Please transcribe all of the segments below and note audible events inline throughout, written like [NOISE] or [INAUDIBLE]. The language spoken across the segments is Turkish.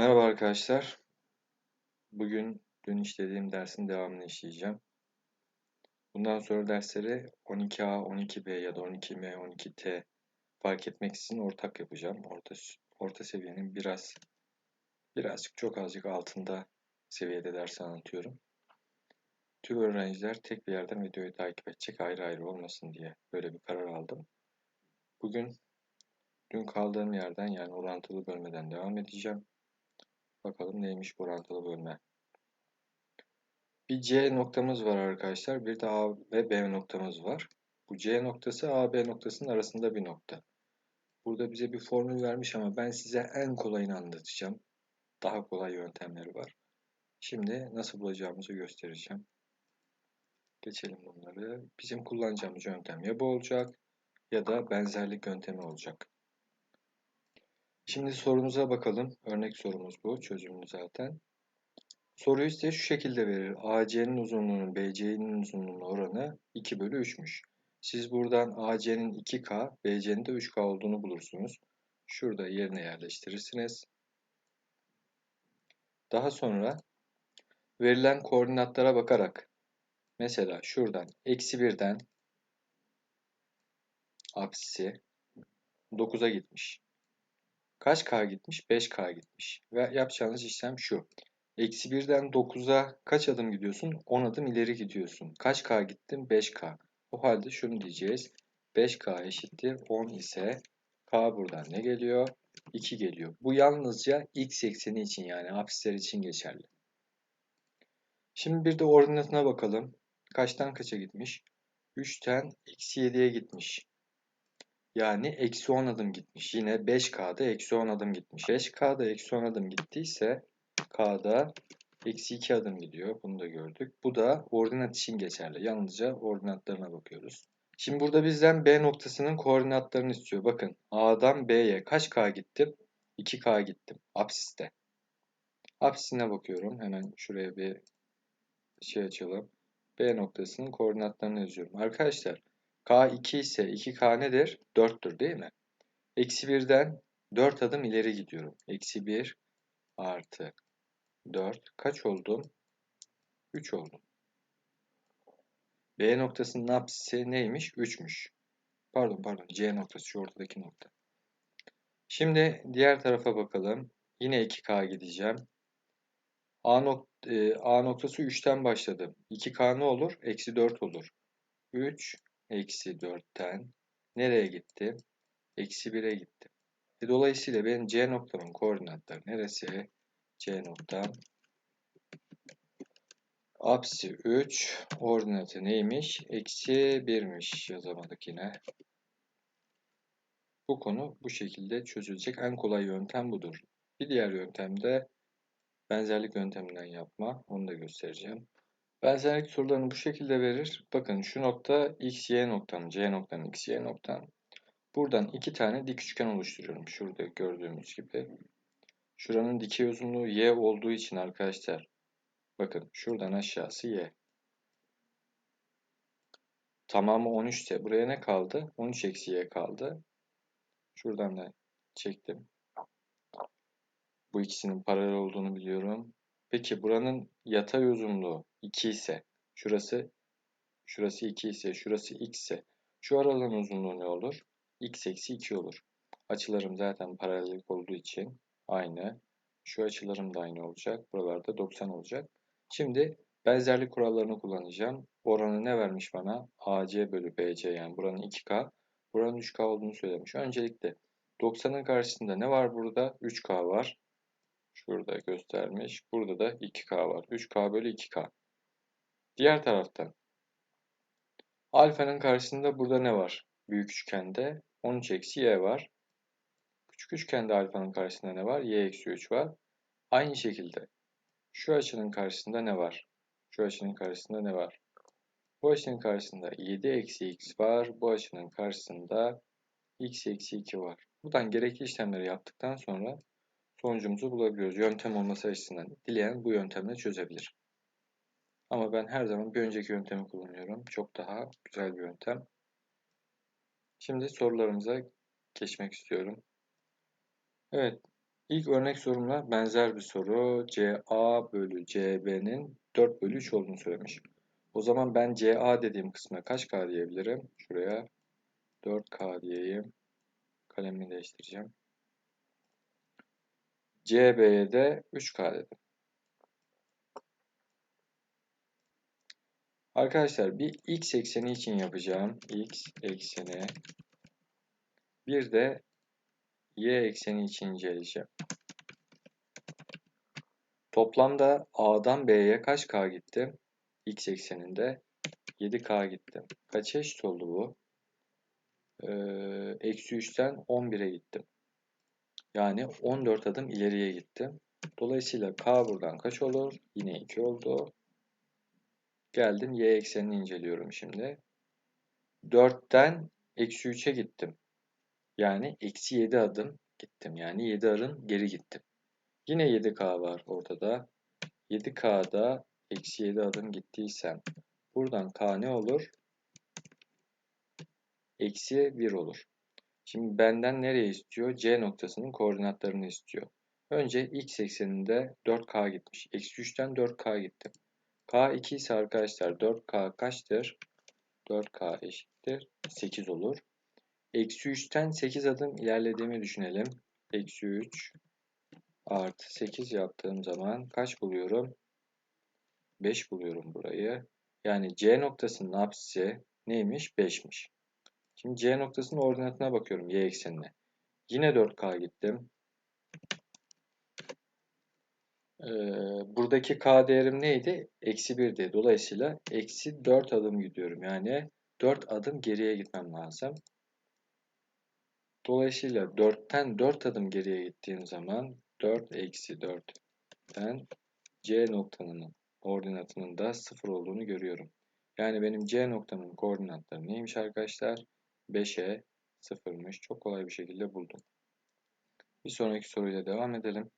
Merhaba arkadaşlar. Bugün dün işlediğim dersin devamını işleyeceğim. Bundan sonra dersleri 12A, 12B ya da 12M, 12T fark etmeksizin ortak yapacağım. Orta, orta seviyenin biraz birazcık çok azıcık altında seviyede ders anlatıyorum. Tüm öğrenciler tek bir yerden videoyu takip edecek ayrı ayrı olmasın diye böyle bir karar aldım. Bugün dün kaldığım yerden yani orantılı bölmeden devam edeceğim. Bakalım neymiş bu orantılı bölme. Bir C noktamız var arkadaşlar. Bir de A ve B noktamız var. Bu C noktası A, B noktasının arasında bir nokta. Burada bize bir formül vermiş ama ben size en kolayını anlatacağım. Daha kolay yöntemleri var. Şimdi nasıl bulacağımızı göstereceğim. Geçelim bunları. Bizim kullanacağımız yöntem ya bu olacak ya da benzerlik yöntemi olacak. Şimdi sorumuza bakalım. Örnek sorumuz bu. Çözümlü zaten. Soruyu ise şu şekilde verir. AC'nin uzunluğunun BC'nin uzunluğunun oranı 2 bölü 3'müş. Siz buradan AC'nin 2K, BC'nin de 3K olduğunu bulursunuz. Şurada yerine yerleştirirsiniz. Daha sonra verilen koordinatlara bakarak mesela şuradan eksi 1'den apsisi 9'a gitmiş. Kaç K gitmiş? 5K gitmiş. Ve yapacağınız işlem şu. Eksi 1'den 9'a kaç adım gidiyorsun? 10 adım ileri gidiyorsun. Kaç K gittin? 5K. O halde şunu diyeceğiz. 5K eşittir 10 ise K buradan ne geliyor? 2 geliyor. Bu yalnızca x ekseni için yani apsisler için geçerli. Şimdi bir de ordinatına bakalım. Kaçtan kaça gitmiş? 3'ten eksi 7'ye gitmiş. Yani eksi 10 adım gitmiş. Yine 5K'da eksi 10 adım gitmiş. 5K'da eksi 10 adım gittiyse K'da eksi 2 adım gidiyor. Bunu da gördük. Bu da ordinat için geçerli. Yalnızca ordinatlarına bakıyoruz. Şimdi burada bizden B noktasının koordinatlarını istiyor. Bakın A'dan B'ye kaç K gittim? 2K gittim. Apsiste. Apsisine bakıyorum. Hemen şuraya bir şey açalım. B noktasının koordinatlarını yazıyorum. Arkadaşlar K2 ise 2K nedir? 4'tür değil mi? Eksi 1'den 4 adım ileri gidiyorum. Eksi 1 artı 4. Kaç oldum? 3 oldum. B noktasının apsisi neymiş? 3'müş. Pardon pardon C noktası şu ortadaki nokta. Şimdi diğer tarafa bakalım. Yine 2K gideceğim. A, nok e, A noktası 3'ten başladım. 2K ne olur? Eksi 4 olur. 3 eksi 4'ten nereye gittim? Eksi 1'e gittim. E, dolayısıyla benim C noktamın koordinatları neresi? C noktam Apsi 3 ordinatı neymiş? Eksi 1'miş yazamadık yine. Bu konu bu şekilde çözülecek. En kolay yöntem budur. Bir diğer yöntem de benzerlik yönteminden yapma. Onu da göstereceğim. Benzerlik sorularını bu şekilde verir. Bakın şu nokta x, y noktam, c noktam, x, y noktam. Buradan iki tane dik üçgen oluşturuyorum. Şurada gördüğümüz gibi. Şuranın dikey uzunluğu y olduğu için arkadaşlar Bakın şuradan aşağısı y. Tamamı 13 ise buraya ne kaldı? 13 eksi y kaldı. Şuradan da çektim. Bu ikisinin paralel olduğunu biliyorum. Peki buranın yatay uzunluğu 2 ise şurası şurası 2 ise şurası x ise şu aralığın uzunluğu ne olur? x eksi 2 olur. Açılarım zaten paralellik olduğu için aynı. Şu açılarım da aynı olacak. Buralarda 90 olacak. Şimdi benzerlik kurallarını kullanacağım. Oranı ne vermiş bana? AC bölü BC yani buranın 2K. Buranın 3K olduğunu söylemiş. Öncelikle 90'ın karşısında ne var burada? 3K var. Şurada göstermiş. Burada da 2K var. 3K bölü 2K. Diğer taraftan alfanın karşısında burada ne var? Büyük üçgende 13 eksi y var. Küçük üçgende alfanın karşısında ne var? y eksi 3 var. Aynı şekilde şu açının karşısında ne var? Şu açının karşısında ne var? Bu açının karşısında 7 eksi x var. Bu açının karşısında x eksi 2 var. Buradan gerekli işlemleri yaptıktan sonra sonucumuzu bulabiliyoruz. Yöntem olması açısından dileyen bu yöntemle çözebilir. Ama ben her zaman bir önceki yöntemi kullanıyorum. Çok daha güzel bir yöntem. Şimdi sorularımıza geçmek istiyorum. Evet, İlk örnek sorumla benzer bir soru. CA bölü CB'nin 4 bölü 3 olduğunu söylemiş. O zaman ben CA dediğim kısma kaç K diyebilirim? Şuraya 4K diyeyim. Kalemimi değiştireceğim. CB'ye de 3K dedim. Arkadaşlar bir x ekseni için yapacağım. x ekseni. Bir de y ekseni için inceleyeceğim. Toplamda A'dan B'ye kaç K gittim? X ekseninde 7K gittim. Kaça eşit oldu bu? Ee, eksi 3'ten 11'e gittim. Yani 14 adım ileriye gittim. Dolayısıyla K buradan kaç olur? Yine 2 oldu. Geldim Y eksenini inceliyorum şimdi. 4'ten eksi 3'e gittim. Yani eksi 7 adım gittim. Yani 7 adım geri gittim. Yine 7K var ortada. 7K'da eksi 7 adım gittiysem buradan K ne olur? Eksi 1 olur. Şimdi benden nereye istiyor? C noktasının koordinatlarını istiyor. Önce x ekseninde 4K gitmiş. Eksi 3'ten 4K gittim. K 2 ise arkadaşlar 4K kaçtır? 4K eşittir. 8 olur. Eksi 3'ten 8 adım ilerlediğimi düşünelim. Eksi 3 artı 8 yaptığım zaman kaç buluyorum? 5 buluyorum burayı. Yani C noktasının apsisi neymiş? 5'miş. Şimdi C noktasının ordinatına bakıyorum y eksenine. Yine 4K gittim. Ee, buradaki K değerim neydi? Eksi 1'di. Dolayısıyla eksi 4 adım gidiyorum. Yani 4 adım geriye gitmem lazım. Dolayısıyla 4'ten 4 adım geriye gittiğim zaman 4 eksi 4'ten C noktanın ordinatının da 0 olduğunu görüyorum. Yani benim C noktamın koordinatları neymiş arkadaşlar? 5'e 0'mış. Çok kolay bir şekilde buldum. Bir sonraki soruyla devam edelim.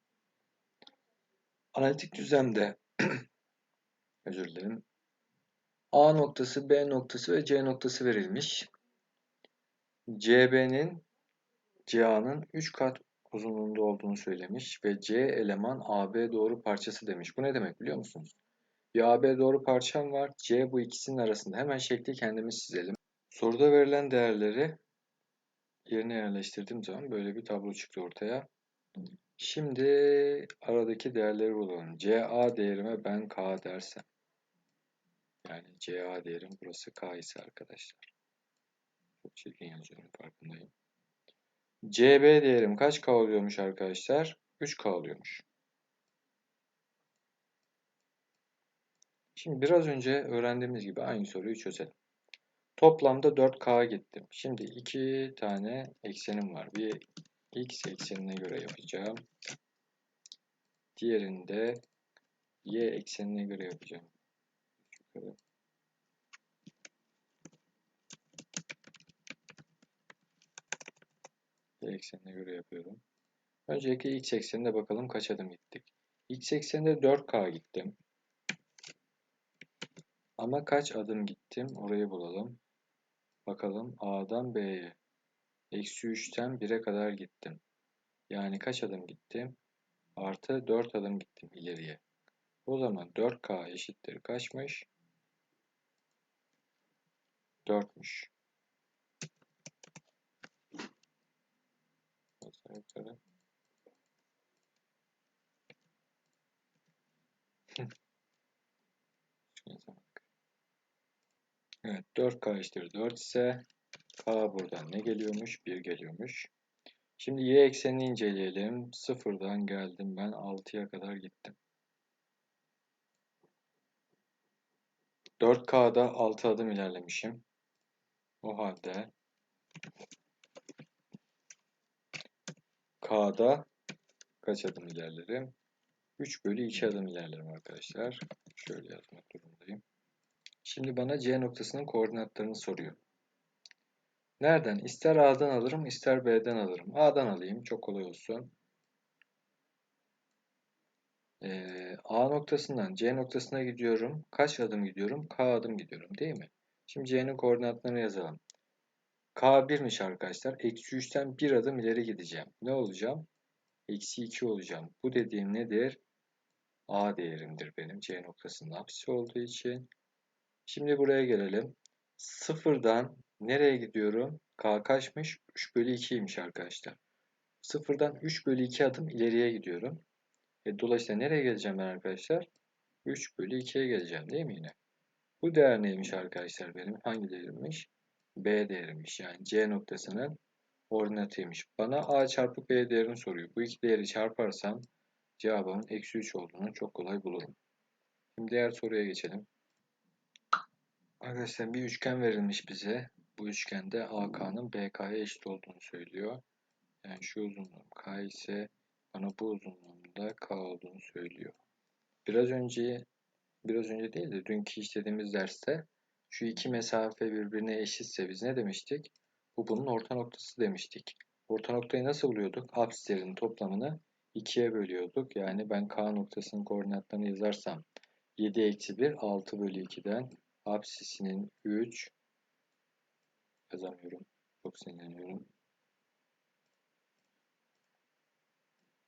Analitik düzlemde [CLEARS THROAT] özür dilerim. A noktası, B noktası ve C noktası verilmiş. CB'nin CA'nın 3 kat uzunluğunda olduğunu söylemiş ve C eleman AB doğru parçası demiş. Bu ne demek biliyor musunuz? Bir AB doğru parçam var. C bu ikisinin arasında. Hemen şekli kendimiz çizelim. Soruda verilen değerleri yerine yerleştirdiğim zaman böyle bir tablo çıktı ortaya. Şimdi aradaki değerleri bulalım. CA değerime ben K dersem. Yani CA değerim burası K ise arkadaşlar. Çok çirkin yazıyorum farkındayım. CB değerim kaç K oluyormuş arkadaşlar? 3K oluyormuş. Şimdi biraz önce öğrendiğimiz gibi aynı soruyu çözelim. Toplamda 4K gittim. Şimdi iki tane eksenim var. Bir x eksenine göre yapacağım. Diğerini de y eksenine göre yapacağım. Y eksenine göre yapıyorum. Öncelikle x ekseninde bakalım kaç adım gittik. X ekseninde 4K gittim. Ama kaç adım gittim orayı bulalım. Bakalım A'dan B'ye. Eksi 3'ten 1'e kadar gittim. Yani kaç adım gittim? Artı 4 adım gittim ileriye. O zaman 4K eşittir kaçmış? 4'müş. Yukarı. Evet 4K eşittir 4 ise K buradan ne geliyormuş? 1 geliyormuş. Şimdi y eksenini inceleyelim. Sıfırdan geldim ben 6'ya kadar gittim. 4K'da 6 adım ilerlemişim. O halde K'da kaç adım ilerlerim? 3 bölü 2 adım ilerlerim arkadaşlar. Şöyle yazmak durumundayım. Şimdi bana C noktasının koordinatlarını soruyor. Nereden? İster A'dan alırım, ister B'den alırım. A'dan alayım, çok kolay olsun. Ee, A noktasından C noktasına gidiyorum. Kaç adım gidiyorum? K adım gidiyorum değil mi? Şimdi C'nin koordinatlarını yazalım. K 1'miş arkadaşlar. Eksi 3'ten 1 adım ileri gideceğim. Ne olacağım? eksi 2 olacağım. Bu dediğim nedir? A değerimdir benim. C noktasının apsisi olduğu için. Şimdi buraya gelelim. Sıfırdan nereye gidiyorum? K kaçmış? 3 bölü 2'ymiş arkadaşlar. Sıfırdan 3 bölü 2 adım ileriye gidiyorum. E, dolayısıyla nereye geleceğim ben arkadaşlar? 3 bölü 2'ye geleceğim değil mi yine? Bu değer neymiş arkadaşlar benim? Hangi değerimmiş? B değerimmiş. Yani C noktasının ordinatıymış. Bana A çarpı B değerini soruyor. Bu iki değeri çarparsam cevabımın eksi 3 olduğunu çok kolay bulurum. Şimdi diğer soruya geçelim. Arkadaşlar bir üçgen verilmiş bize. Bu üçgende AK'nın BK'ya eşit olduğunu söylüyor. Yani şu uzunluğum K ise bana bu uzunluğun da K olduğunu söylüyor. Biraz önce biraz önce değil de dünkü işlediğimiz derste şu iki mesafe birbirine eşitse biz ne demiştik? Bu bunun orta noktası demiştik. Orta noktayı nasıl buluyorduk? Apsislerin toplamını 2'ye bölüyorduk. Yani ben K noktasının koordinatlarını yazarsam 7 eksi 1 6 bölü 2'den apsisinin 3 yazamıyorum. Çok sinirleniyorum.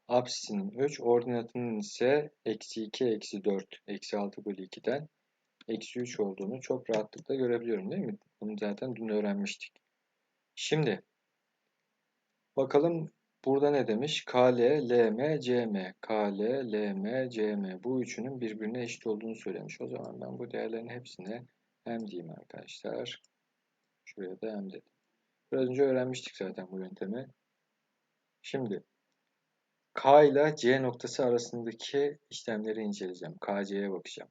Apsisinin 3, ordinatının ise eksi 2, eksi 4, eksi 6 bölü 2'den eksi 3 olduğunu çok rahatlıkla görebiliyorum değil mi? Bunu zaten dün öğrenmiştik. Şimdi bakalım burada ne demiş? KL, LM, CM. KL, LM, CM. Bu üçünün birbirine eşit olduğunu söylemiş. O zaman ben bu değerlerin hepsine M diyeyim arkadaşlar. Şuraya da M dedim. Biraz önce öğrenmiştik zaten bu yöntemi. Şimdi K ile C noktası arasındaki işlemleri inceleyeceğim. KC'ye bakacağım.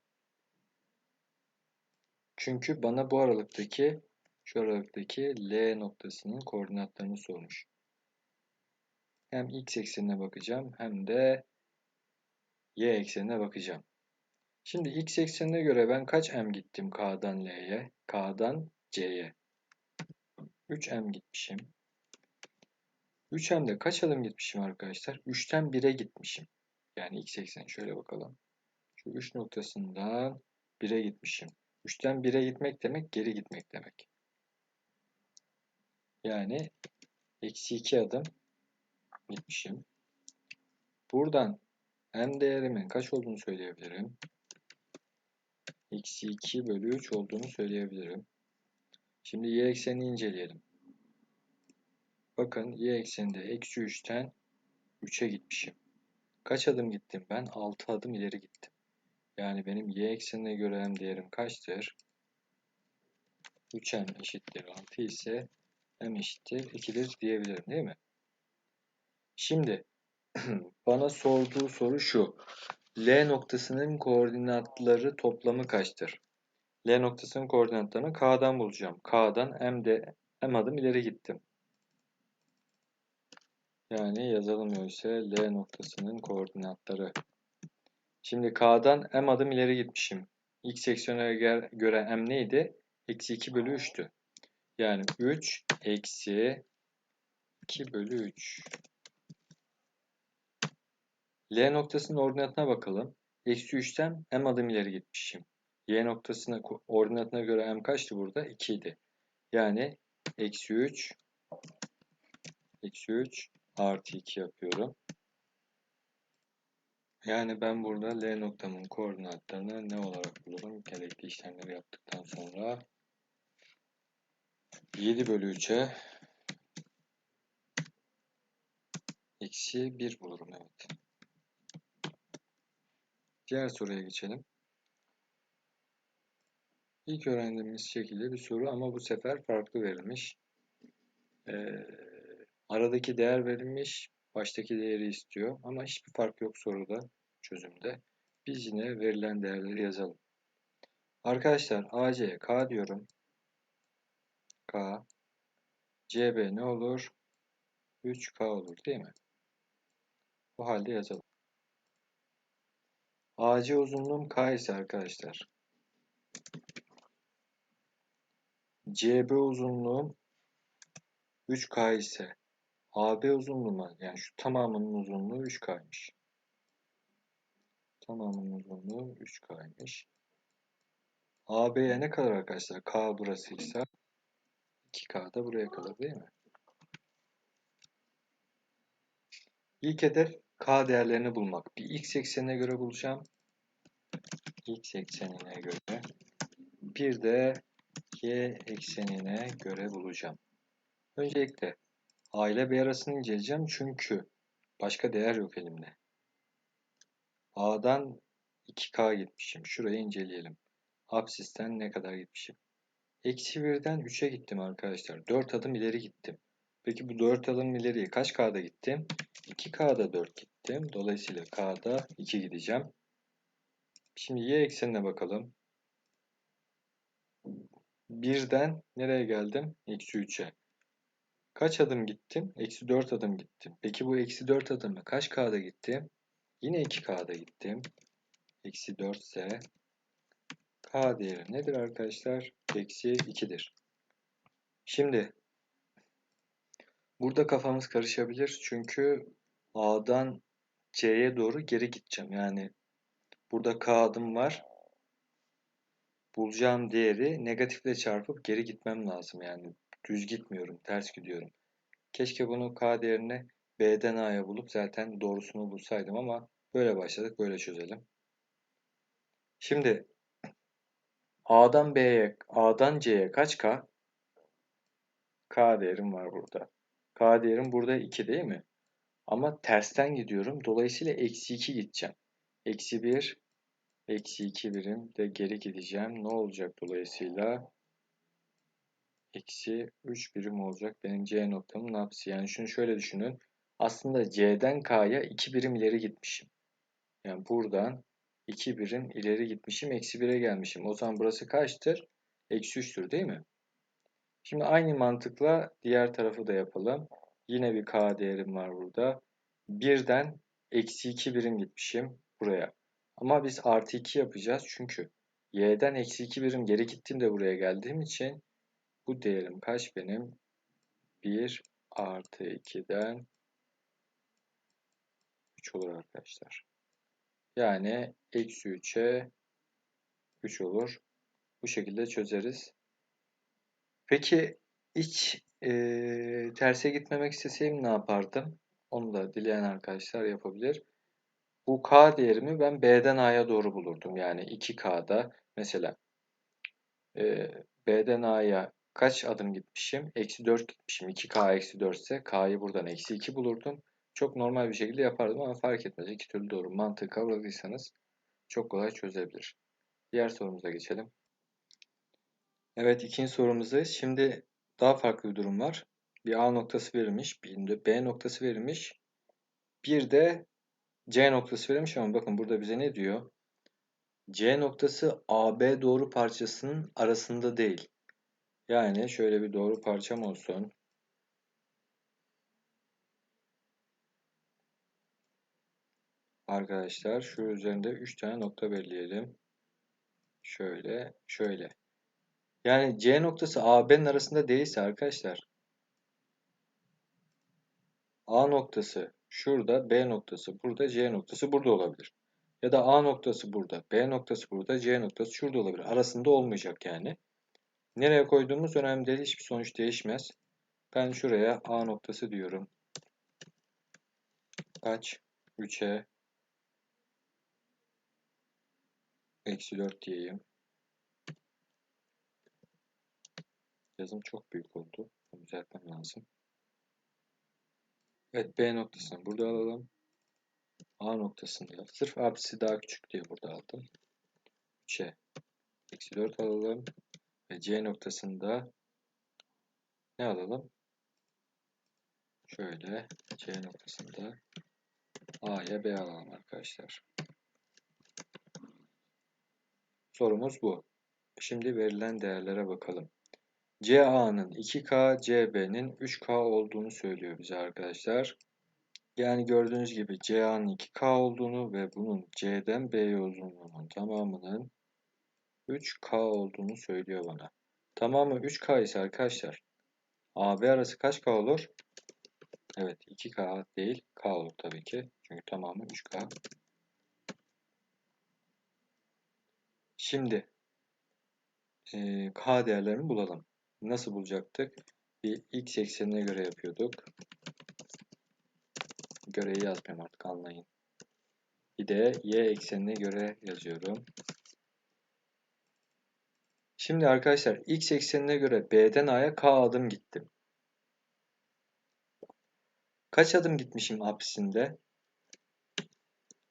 Çünkü bana bu aralıktaki şu aralıktaki L noktasının koordinatlarını sormuş. Hem x eksenine bakacağım hem de y eksenine bakacağım. Şimdi x eksenine göre ben kaç m gittim K'dan L'ye, K'dan C'ye? 3m gitmişim. 3m'de kaç adım gitmişim arkadaşlar? 3'ten 1'e gitmişim. Yani x ekseni şöyle bakalım. Şu 3 noktasından 1'e gitmişim. 3'ten 1'e gitmek demek geri gitmek demek. Yani eksi 2 adım gitmişim. Buradan m değerimin kaç olduğunu söyleyebilirim. Eksi 2 bölü 3 olduğunu söyleyebilirim. Şimdi y eksenini inceleyelim. Bakın y ekseninde eksi 3'ten 3'e gitmişim. Kaç adım gittim ben? 6 adım ileri gittim. Yani benim y eksenine göre m değerim kaçtır? 3m eşittir 6 ise m eşittir 2'dir diyebilirim değil mi? Şimdi [CLEARS THROAT] bana sorduğu soru şu. L noktasının koordinatları toplamı kaçtır? L noktasının koordinatlarını K'dan bulacağım. K'dan M de M adım ileri gittim. Yani yazalım öyleyse L noktasının koordinatları. Şimdi K'dan M adım ileri gitmişim. X seksiyona göre M neydi? Eksi 2 bölü 3'tü. Yani 3 eksi 2 bölü 3. L noktasının ordinatına bakalım. Eksi 3'ten M adım ileri gitmişim. Y noktasına ordinatına göre M kaçtı burada? 2 idi. Yani eksi 3 eksi 3 artı 2 yapıyorum. Yani ben burada L noktamın koordinatlarını ne olarak bulurum? Gerekli işlemleri yaptıktan sonra 7 bölü 3'e eksi 1 bulurum. Evet. Diğer soruya geçelim. İlk öğrendiğimiz şekilde bir soru ama bu sefer farklı verilmiş. Ee, aradaki değer verilmiş, baştaki değeri istiyor ama hiçbir fark yok soruda, çözümde. Biz yine verilen değerleri yazalım. Arkadaşlar AC K diyorum. K. CB ne olur? 3K olur değil mi? Bu halde yazalım. AC uzunluğum K ise arkadaşlar. CB uzunluğum 3K ise AB uzunluğu yani şu tamamının uzunluğu 3K'ymış. Tamamının uzunluğu 3K'ymış. AB'ye ne kadar arkadaşlar? K burasıysa 2K da buraya kalır değil mi? İlk hedef k değerlerini bulmak. Bir x eksenine göre bulacağım. x eksenine göre. Bir de y eksenine göre bulacağım. Öncelikle a ile b arasını inceleyeceğim çünkü başka değer yok elimde. a'dan 2k gitmişim. Şurayı inceleyelim. Absisten ne kadar gitmişim? Eksi 1'den 3'e gittim arkadaşlar. 4 adım ileri gittim. Peki bu 4 adım ileriye kaç K'da gittim? 2K'da 4 gittim. Dolayısıyla K'da 2 gideceğim. Şimdi Y eksenine bakalım. 1'den nereye geldim? Eksi 3'e. Kaç adım gittim? Eksi 4 adım gittim. Peki bu eksi 4 adımı kaç K'da gittim? Yine 2K'da gittim. Eksi 4 ise K değeri nedir arkadaşlar? Eksi 2'dir. Şimdi burada kafamız karışabilir. Çünkü A'dan C'ye doğru geri gideceğim. Yani burada K adım var. Bulacağım değeri negatifle çarpıp geri gitmem lazım. Yani düz gitmiyorum, ters gidiyorum. Keşke bunu K değerini B'den A'ya bulup zaten doğrusunu bulsaydım ama böyle başladık, böyle çözelim. Şimdi A'dan B'ye, A'dan C'ye kaç K? K değerim var burada. K değerim burada 2 değil mi? Ama tersten gidiyorum. Dolayısıyla eksi 2 gideceğim. Eksi 1, eksi 2 birim de geri gideceğim. Ne olacak dolayısıyla? Eksi 3 birim olacak benim C noktamın apsi. Yani şunu şöyle düşünün. Aslında C'den K'ya 2 birim ileri gitmişim. Yani buradan 2 birim ileri gitmişim. Eksi 1'e gelmişim. O zaman burası kaçtır? Eksi 3'tür değil mi? Şimdi aynı mantıkla diğer tarafı da yapalım. Yine bir k değerim var burada. Birden eksi 2 birim gitmişim buraya. Ama biz artı 2 yapacağız çünkü y'den eksi 2 birim geri gittim de buraya geldiğim için bu değerim kaç benim? 1 artı 2'den 3 olur arkadaşlar. Yani eksi 3'e 3 olur. Bu şekilde çözeriz. Peki hiç e, terse gitmemek isteseydim ne yapardım? Onu da dileyen arkadaşlar yapabilir. Bu k değerimi ben B'den A'ya doğru bulurdum. Yani 2K'da mesela e, B'den A'ya kaç adım gitmişim? Eksi 4 gitmişim. 2K eksi 4 ise K'yı buradan eksi 2 bulurdum. Çok normal bir şekilde yapardım ama fark etmez. İki türlü doğru mantığı kavradıysanız çok kolay çözebilir. Diğer sorumuza geçelim. Evet ikinci sorumuzdayız. Şimdi daha farklı bir durum var. Bir A noktası verilmiş, bir B noktası verilmiş. Bir de C noktası verilmiş ama bakın burada bize ne diyor? C noktası AB doğru parçasının arasında değil. Yani şöyle bir doğru parçam olsun. Arkadaşlar şu üzerinde 3 tane nokta belirleyelim. Şöyle, şöyle. Yani C noktası AB'nin arasında değilse arkadaşlar A noktası şurada, B noktası burada, C noktası burada olabilir. Ya da A noktası burada, B noktası burada, C noktası şurada olabilir. Arasında olmayacak yani. Nereye koyduğumuz önemli değil. Hiçbir sonuç değişmez. Ben şuraya A noktası diyorum. Kaç? 3'e eksi 4 diyeyim. Yazım çok büyük oldu. Düzeltmem lazım. Evet B noktasını burada alalım. A noktasında sırf abisi daha küçük diye burada aldım. 3'e eksi 4 alalım. Ve C noktasında ne alalım? Şöyle C noktasında A'ya B alalım arkadaşlar. Sorumuz bu. Şimdi verilen değerlere bakalım. CA'nın 2K, CB'nin 3K olduğunu söylüyor bize arkadaşlar. Yani gördüğünüz gibi CA'nın 2K olduğunu ve bunun C'den B uzunluğunun tamamının 3K olduğunu söylüyor bana. Tamamı 3K ise arkadaşlar AB arası kaç K olur? Evet 2K değil K olur tabii ki. Çünkü tamamı 3K. Şimdi e, K değerlerini bulalım. Nasıl bulacaktık? Bir x eksenine göre yapıyorduk. göreyi yazmıyorum artık anlayın. Bir de y eksenine göre yazıyorum. Şimdi arkadaşlar x eksenine göre B'den A'ya k adım gittim. Kaç adım gitmişim apsinde?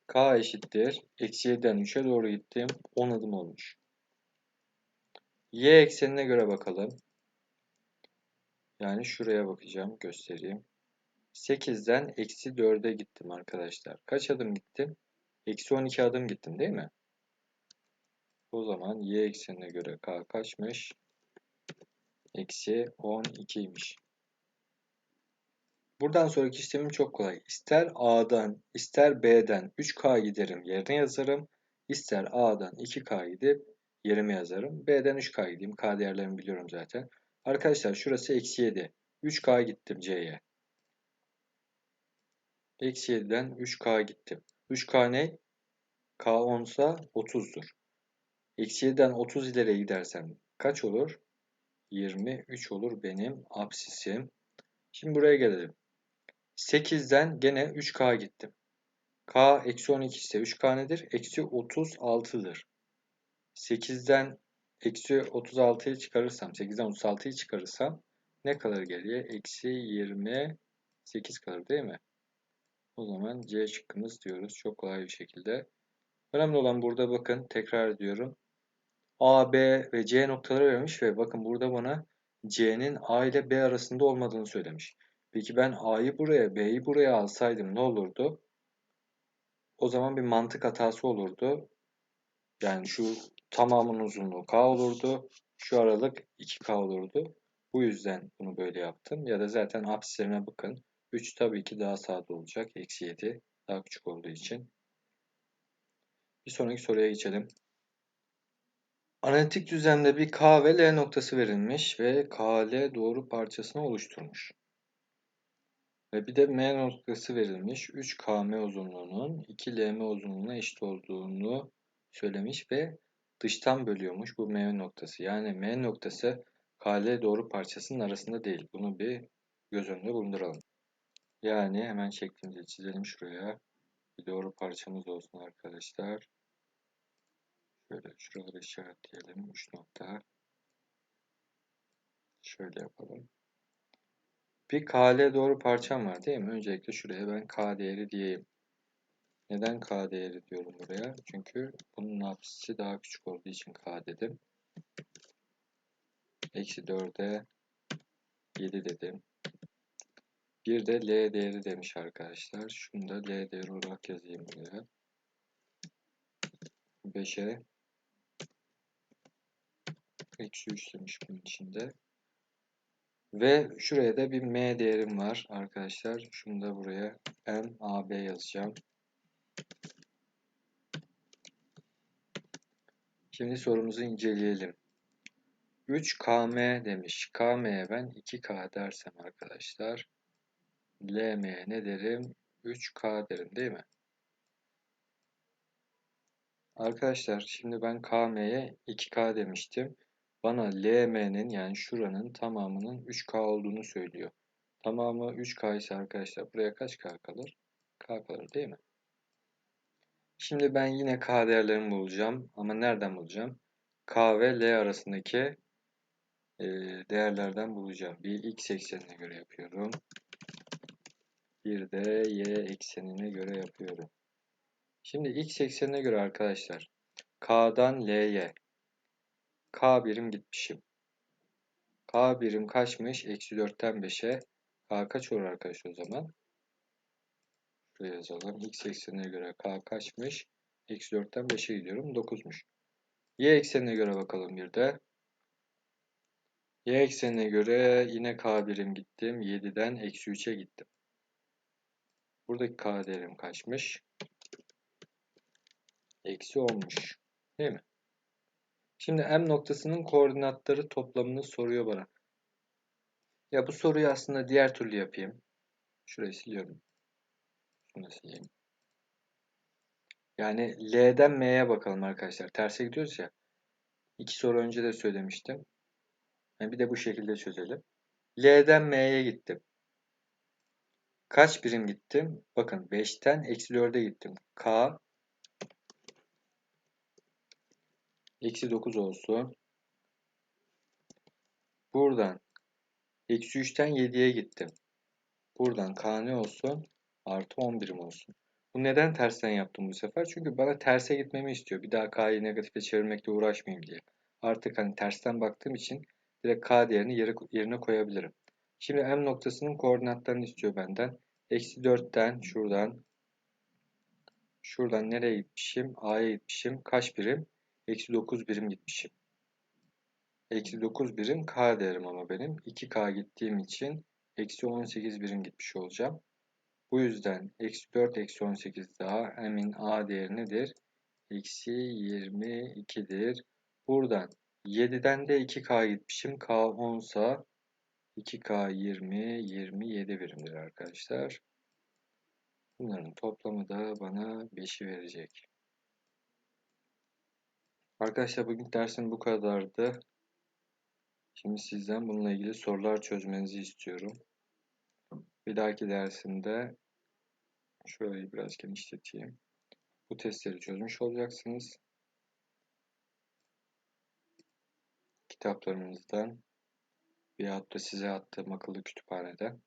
k eşittir. Eksi 7'den 3'e doğru gittim. 10 adım olmuş. Y eksenine göre bakalım. Yani şuraya bakacağım. Göstereyim. 8'den eksi 4'e gittim arkadaşlar. Kaç adım gittim? Eksi 12 adım gittim değil mi? O zaman y eksenine göre k kaçmış? Eksi 12'ymiş. Buradan sonraki işlemim çok kolay. İster A'dan ister B'den 3K giderim yerine yazarım. İster A'dan 2K gidip yerime yazarım. B'den 3K gideyim. K değerlerimi biliyorum zaten. Arkadaşlar şurası eksi 7. 3K gittim C'ye. Eksi 7'den 3K gittim. 3K ne? K 10 ise 30'dur. Eksi 7'den 30 ileriye gidersem kaç olur? 23 olur benim absisim. Şimdi buraya gelelim. 8'den gene 3K gittim. K eksi 12 ise 3K nedir? Eksi 36'dır. 8'den eksi 36'yı çıkarırsam, 8'den 36'yı çıkarırsam ne kalır geriye? Eksi 28 kalır değil mi? O zaman C şıkkımız diyoruz çok kolay bir şekilde. Önemli olan burada bakın tekrar ediyorum. A, B ve C noktaları vermiş ve bakın burada bana C'nin A ile B arasında olmadığını söylemiş. Peki ben A'yı buraya, B'yi buraya alsaydım ne olurdu? O zaman bir mantık hatası olurdu. Yani şu tamamın uzunluğu K olurdu. Şu aralık 2K olurdu. Bu yüzden bunu böyle yaptım. Ya da zaten apsislerine bakın. 3 tabii ki daha sağda olacak. Eksi 7 daha küçük olduğu için. Bir sonraki soruya geçelim. Analitik düzlemde bir K ve L noktası verilmiş ve KL doğru parçasını oluşturmuş. Ve bir de M noktası verilmiş. 3KM uzunluğunun 2LM uzunluğuna eşit olduğunu söylemiş ve dıştan bölüyormuş bu M noktası. Yani M noktası KL doğru parçasının arasında değil. Bunu bir göz önünde bulunduralım. Yani hemen şeklimizi çizelim şuraya. Bir doğru parçamız olsun arkadaşlar. Şöyle şuraları işaretleyelim. 3 nokta. Şöyle yapalım. Bir KL doğru parçam var değil mi? Öncelikle şuraya ben K değeri diyeyim. Neden K değeri diyorum buraya? Çünkü bunun apsisi daha küçük olduğu için K dedim. Eksi 4'e 7 dedim. Bir de L değeri demiş arkadaşlar. Şunu da L değeri olarak yazayım buraya. 5'e eksi 3 demiş bunun içinde. Ve şuraya da bir m değerim var arkadaşlar. Şunu da buraya m a b yazacağım. Şimdi sorumuzu inceleyelim. 3 km demiş. km'ye ben 2k dersem arkadaşlar. lm'ye ne derim? 3k derim değil mi? Arkadaşlar şimdi ben km'ye 2k demiştim bana LM'nin yani şuranın tamamının 3K olduğunu söylüyor. Tamamı 3K ise arkadaşlar buraya kaç K kalır? K kalır değil mi? Şimdi ben yine K değerlerimi bulacağım. Ama nereden bulacağım? K ve L arasındaki e, değerlerden bulacağım. Bir X eksenine göre yapıyorum. Bir de Y eksenine göre yapıyorum. Şimdi X eksenine göre arkadaşlar K'dan L'ye K birim gitmişim. K birim kaçmış? Eksi 4'ten 5'e. K kaç olur arkadaşlar o zaman? Şuraya yazalım. X eksenine göre K kaçmış? Eksi 4'ten 5'e gidiyorum. 9'muş. Y eksenine göre bakalım bir de. Y eksenine göre yine K birim gittim. 7'den eksi 3'e gittim. Buradaki K değerim kaçmış? Eksi 10'muş. Değil mi? Şimdi M noktasının koordinatları toplamını soruyor bana. Ya bu soruyu aslında diğer türlü yapayım. Şurayı siliyorum. Şunu sileyim. Yani L'den M'ye bakalım arkadaşlar. Terse gidiyoruz ya. İki soru önce de söylemiştim. Yani bir de bu şekilde çözelim. L'den M'ye gittim. Kaç birim gittim? Bakın 5'ten eksi 4'e gittim. K eksi 9 olsun. Buradan eksi 3'ten 7'ye gittim. Buradan K ne olsun? Artı 10 birim olsun. Bu neden tersten yaptım bu sefer? Çünkü bana terse gitmemi istiyor. Bir daha K'yı negatife çevirmekle uğraşmayayım diye. Artık hani tersten baktığım için direkt K değerini yere, yerine koyabilirim. Şimdi M noktasının koordinatlarını istiyor benden. Eksi 4'ten şuradan şuradan nereye gitmişim? A'ya gitmişim. Kaç birim? Eksi 9 birim gitmişim. Eksi 9 birim K değerim ama benim. 2K gittiğim için eksi 18 birim gitmiş olacağım. Bu yüzden eksi 4 eksi 18 daha M'in A değeri nedir? Eksi 22'dir. Buradan 7'den de 2K gitmişim. K 10 sa 2K 20, 27 birimdir arkadaşlar. Bunların toplamı da bana 5'i verecek. Arkadaşlar bugün dersim bu kadardı. Şimdi sizden bununla ilgili sorular çözmenizi istiyorum. Bir dahaki dersimde şöyle biraz genişleteyim. Bu testleri çözmüş olacaksınız. Kitaplarınızdan veyahut da size attığım akıllı kütüphaneden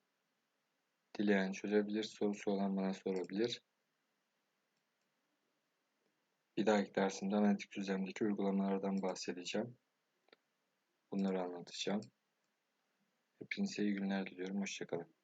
dileyen çözebilir, sorusu olan bana sorabilir. Bir dahaki dersimde analitik düzlemdeki uygulamalardan bahsedeceğim. Bunları anlatacağım. Hepinize iyi günler diliyorum. Hoşçakalın.